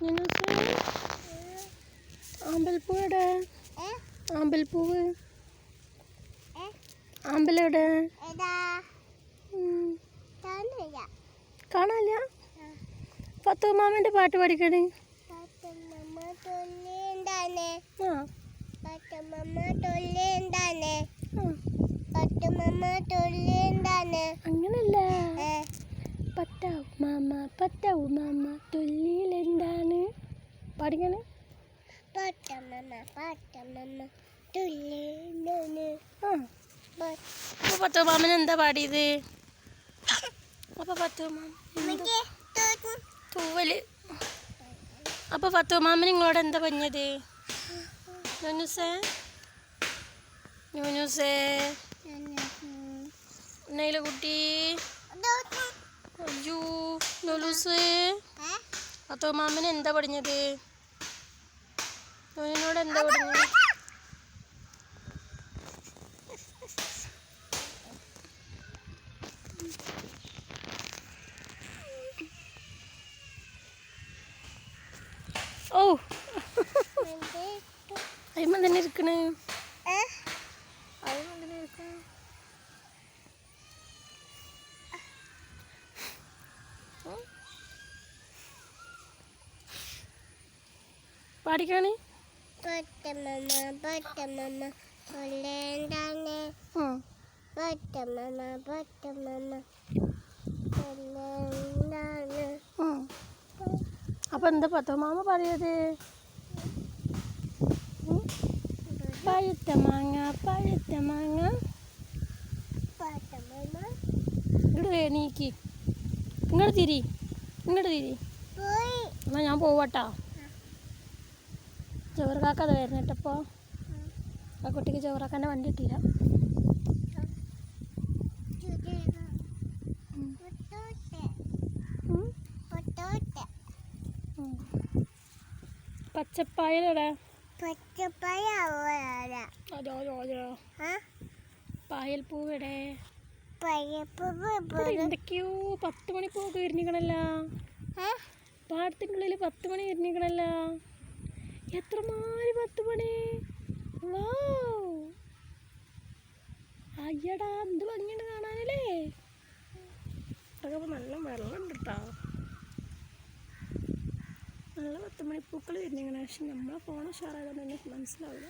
നുനുസേ ആമ്പൽപ്പൂവിടെ ആമ്പൽപ്പൂവ് ആമ്പലെവിടെ. കാണാനില്ല? പത്തു മാമന്റെ പാട്ട് പഠിക്കണേ ആ. അങ്ങനല്ല ആ. അപ്പൊ പത്തു മാമൻ എന്താ പാടിയത്? അപ്പൊ പത്തു മാമൻ തൂവൽ. അപ്പൊ പത്തു മാമൻ നിങ്ങളോട് എന്താ പറഞ്ഞത്? നുനുസേ നുനുസേ നെയില കുട്ടി അയ്യോ നുലുസേ പത്തു മാമൻ എന്താ പഠിഞ്ഞത് നുനോട് എന്താ പറഞ്ഞു? ഓ അയ്മ തന്നെ ഇരിക്കണേ. അയ്മ തന്നെ ഇരിക്കണേ. പാടിക്കാണേ? ഉം. ഉം. അപ്പൊ എന്താ പത്തോ മാമ പറയത്? പഴുത്ത മാങ്ങ പഴുത്ത മാങ്ങ. ഇങ്ങോട്ട് വേ നീക്കി. ഇങ്ങോട്ട് തിരി. ഇങ്ങോട്ട് തിരി. എന്നാ ഞാൻ പോവട്ടാ. ചോറുകാക്കത് വരുന്നിട്ടപ്പോൾ ആ കുട്ടിക്ക് ചോറാക്കാന്റെ വണ്ടി കിട്ടിയില്ല. പച്ചപ്പായലടാ. അതോ അതോ അതോ. പായൽ പൂവിടെ എന്തൊക്കെയോ പത്ത് മണി പൂവൊക്കെ വിരിഞ്ഞിക്കണല്ല പാടത്തിനുള്ളിൽ പത്ത് മണി എത്രമാതിരി പത്ത് മണി? അയ്യടാ എന്ത് ഭംഗിയുണ്ട് കാണാനല്ലേ? നല്ല വെള്ളം ഉണ്ട് കേട്ടോ നല്ല പത്ത് മണിപ്പൂക്കൾ വരുന്നിങ്ങനെ പക്ഷെ നമ്മളെ ഫോൺ ഉഷാറായതുകൊണ്ട് എനിക്ക് മനസ്സിലാവില്ല.